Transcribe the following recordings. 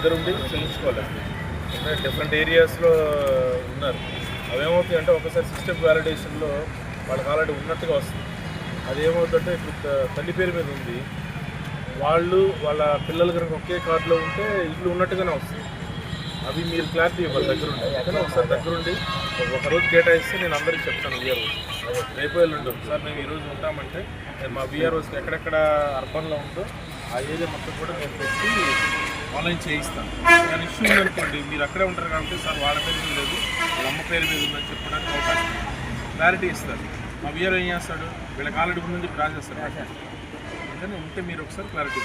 దగ్గరుండి చేయించుకోవాలి. అంటే డిఫరెంట్ ఏరియాస్లో ఉన్నారు. అవేమవుతాయి అంటే ఒకసారి సిస్టమ్ వ్యాలిడేషన్లో వాళ్ళకి ఆల్రెడీ ఉన్నట్టుగా వస్తుంది. అది ఏమవుతుందంటే ఇప్పుడు తల్లి పేరు మీద ఉంది. వాళ్ళు వాళ్ళ పిల్లలు కనుక ఒకే కార్డులో ఉంటే ఇల్లు ఉన్నట్టుగానే వస్తుంది. అవి మీరు క్లారిటీ ఇవ్వాలి దగ్గరుండి. కానీ ఒకసారి దగ్గరుండి ఒక రోజు కేటాయిస్తే నేను అందరికీ చెప్తాను విఆర్ఓస్ రేపు ఎల్లుండి సార్ మేము ఈరోజు ఉంటామంటే మా వీఆర్ఓస్కి ఎక్కడెక్కడ అర్బన్లో ఉందో ఆ ఏరియా మొత్తం కూడా నేను పెట్టి ఆన్లైన్ చేయిస్తాను నేను ఇష్యూ ఉందనుకోండి మీరు అక్కడే ఉంటారు కాబట్టి సార్ వాళ్ళ పేరు మీద లేదు వాళ్ళ అమ్మ పేరు మీద ఉందని చెప్పడానికి అవకాశం. క్లారిటీ ఇస్తారు. మా విఆర్ఓ ఏం చేస్తాడు? వీళ్ళకి ఆల్రెడీ ఉందని చెప్పి రాసేస్తారు. అందుకని ఉంటే మీరు ఒకసారి క్లారిటీ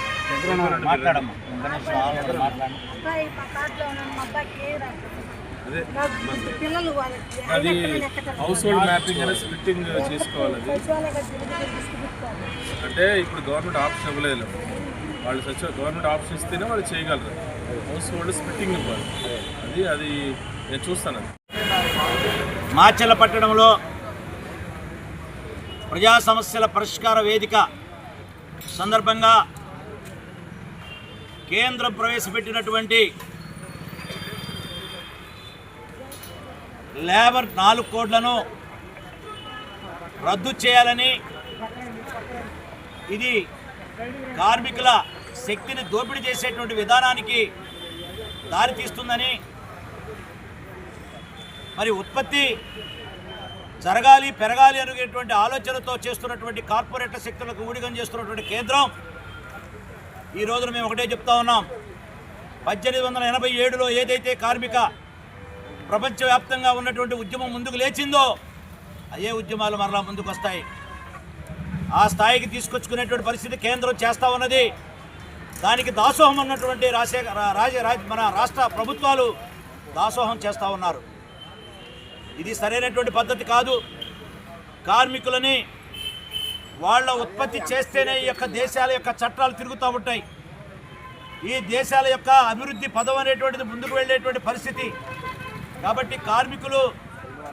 అదే అది హౌస్ హోల్డ్ మ్యాపింగ్ అనేది స్ప్లిట్టింగ్ చేసుకోవాలి అది. అంటే ఇప్పుడు గవర్నమెంట్ ఆప్షన్ ఇవ్వలేదు. వాళ్ళు సచివ గవర్నమెంట్ ఆప్షన్ ఇస్తేనే వాళ్ళు చేయగలరు. హౌస్ హోల్డ్ స్ప్లిట్టింగ్ ఇవ్వాలి. అది అది నేను చూస్తాను అది. మాచెల్ల పట్టణంలో ప్రజా సమస్యల పరిష్కార వేదిక సందర్భంగా కేంద్రం ప్రవేశపెట్టినటువంటి లేబర్ నాలుగు కోడ్లను రద్దు చేయాలని ఇది కార్మికుల శక్తిని దోపిడీ చేసేటువంటి విధానానికి దారితీస్తుందని మరి ఉత్పత్తి జరగాలి పెరగాలి అనేటువంటి ఆలోచనతో చేస్తున్నటువంటి కార్పొరేట్ శక్తులకు ఊడిగం చేస్తున్నటువంటి కేంద్రం ఈ రోజున మేము ఒకటే చెప్తా ఉన్నాం. పద్దెనిమిది వందల ఎనభై ఏడులో ఏదైతే కార్మిక ప్రపంచవ్యాప్తంగా ఉన్నటువంటి ఉద్యమం ముందుకు లేచిందో అదే ఉద్యమాలు మరలా ముందుకు వస్తాయి ఆ స్థాయికి తీసుకొచ్చుకునేటువంటి పరిస్థితి కేంద్రం చేస్తూ ఉన్నది. దానికి దాసోహం ఉన్నటువంటి రాజశేఖర రాజ రాజ- మన రాష్ట్ర ప్రభుత్వాలు దాసోహం చేస్తూ ఉన్నారు. ఇది సరైనటువంటి పద్ధతి కాదు. కార్మికులని వాళ్ళ ఉత్పత్తి చేస్తేనే ఈ యొక్క దేశాల యొక్క చట్టాలు తిరుగుతూ ఉంటాయి. ఈ దేశాల యొక్క అభివృద్ధి పదం అనేటువంటిది ముందుకు వెళ్ళేటువంటి పరిస్థితి. కాబట్టి కార్మికులు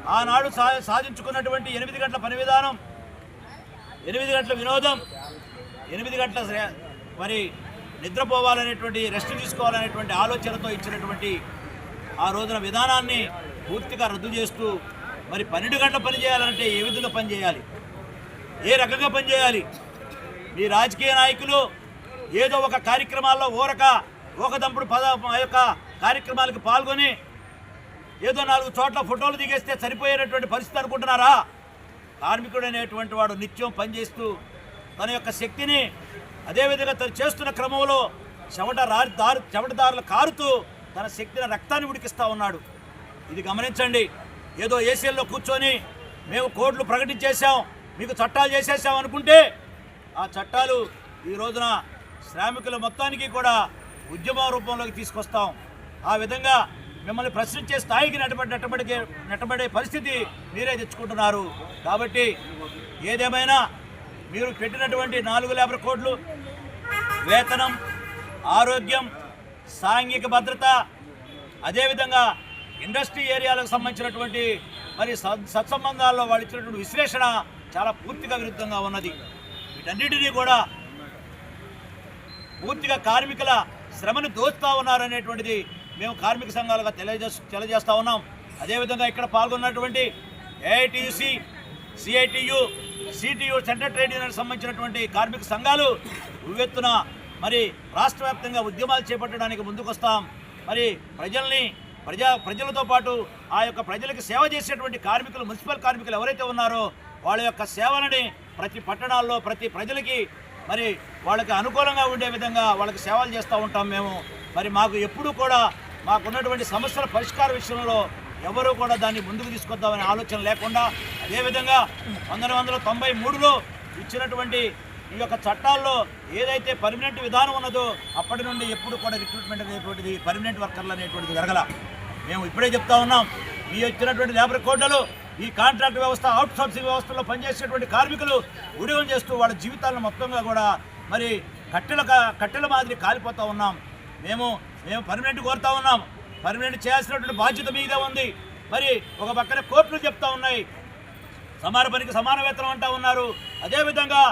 ఆనాడు సా సాధించుకున్నటువంటి ఎనిమిది గంటల పని విధానం ఎనిమిది గంటల వినోదం ఎనిమిది గంటల మరి నిద్రపోవాలనేటువంటి రెస్ట్ తీసుకోవాలనేటువంటి ఆలోచనతో ఇచ్చినటువంటి ఆ రోజున విధానాన్ని పూర్తిగా రద్దు చేస్తూ మరి పన్నెండు గంటల పని చేయాలంటే ఏ విధంగా పనిచేయాలి ఏ రకంగా పనిచేయాలి మీ రాజకీయ నాయకులు ఏదో ఒక కార్యక్రమాల్లో ఊరక ఊకదంపుడు పద యొక్క కార్యక్రమాలకు పాల్గొని ఏదో నాలుగు చోట్ల ఫోటోలు దిగేస్తే సరిపోయేటటువంటి పరిస్థితి అనుకుంటున్నారా? కార్మికుడు అనేటువంటి వాడు నిత్యం పనిచేస్తూ తన యొక్క శక్తిని అదేవిధంగా తను చేస్తున్న క్రమంలో చెమట రారి దారు చెమటదారులు కారుతూ తన శక్తిని రక్తాన్ని ఉడికిస్తూ ఉన్నాడు. ఇది గమనించండి. ఏదో ఏసీల్లో కూర్చొని మేము కోర్టులు ప్రకటించేశాం మీకు చట్టాలు చేసేసాం అనుకుంటే ఆ చట్టాలు ఈ రోజున శ్రామికుల మొత్తానికి కూడా ఉద్యమ రూపంలోకి తీసుకొస్తాం. ఆ విధంగా మిమ్మల్ని ప్రశ్నించే స్థాయికి నెట్టబడి నెట్టబడే పరిస్థితి మీరే తెచ్చుకుంటున్నారు. కాబట్టి ఏదేమైనా మీరు పెట్టినటువంటి నాలుగు లేబర్ కోడ్లు వేతనం ఆరోగ్యం సాంఘిక భద్రత అదేవిధంగా ఇండస్ట్రీ ఏరియాలకు సంబంధించినటువంటి మరి సత్సంబంధాల్లో వాళ్ళు ఇచ్చినటువంటి విశ్లేషణ చాలా పూర్తిగా విరుద్ధంగా ఉన్నది. వీటన్నిటినీ కూడా పూర్తిగా కార్మికుల శ్రమను దోస్తా ఉన్నారనేటువంటిది మేము కార్మిక సంఘాలుగా తెలియజే తెలియజేస్తూ ఉన్నాం. అదేవిధంగా ఇక్కడ పాల్గొన్నటువంటి AITUC CITU CTU central trade union సంబంధించినటువంటి కార్మిక సంఘాలు ఉవ్వెత్తున మరి రాష్ట్ర వ్యాప్తంగా ఉద్యమాలు చేపట్టడానికి ముందుకొస్తాం. మరి ప్రజల్ని ప్రజా ప్రజలతో పాటు ఆ యొక్క ప్రజలకు సేవ చేసేటువంటి కార్మికులు మున్సిపల్ కార్మికులు ఎవరైతే ఉన్నారో వాళ్ళ యొక్క సేవలని ప్రతి పట్టణాల్లో ప్రతి ప్రజలకి మరి వాళ్ళకి అనుకూలంగా ఉండే విధంగా వాళ్ళకి సేవలు చేస్తూ ఉంటాం మేము. మరి మాకు ఎప్పుడూ కూడా మాకున్నటువంటి సమస్యల పరిష్కార విషయంలో ఎవరూ కూడా దాన్ని ముందుకు తీసుకొద్దామనే ఆలోచన లేకుండా అదేవిధంగా పంతొమ్మిది వందల తొంభై మూడులో ఇచ్చినటువంటి ఈ యొక్క చట్టాల్లో ఏదైతే పర్మనెంట్ విధానం ఉన్నదో అప్పటి నుండి ఎప్పుడు కూడా రిక్రూట్మెంట్ అనేటువంటిది పర్మనెంట్ వర్కర్లు అనేటువంటిది జరగల. మేము ఇప్పుడే చెప్తా ఉన్నాం ఈ ఇచ్చినటువంటి లేబర్ కోడ్లలో ఈ కాంట్రాక్ట్ వ్యవస్థ అవుట్ సోర్సింగ్ వ్యవస్థలో పనిచేసేటువంటి కార్మికులు ఉడిగం చేస్తూ వాళ్ళ జీవితాలను మొత్తంగా కూడా మరి కట్టెల కట్టెల మాదిరి కాలిపోతూ ఉన్నాం. మేము మేము పర్మనెంట్ కోరుతా ఉన్నాం. పర్మనెంట్ చేయాల్సినటువంటి బాధ్యత మీద ఉంది. మరి ఒక పక్కన కోర్టులు చెప్తా ఉన్నాయి. సమాన పనికి సమాన వేతనం అంటా ఉన్నారు. అదేవిధంగా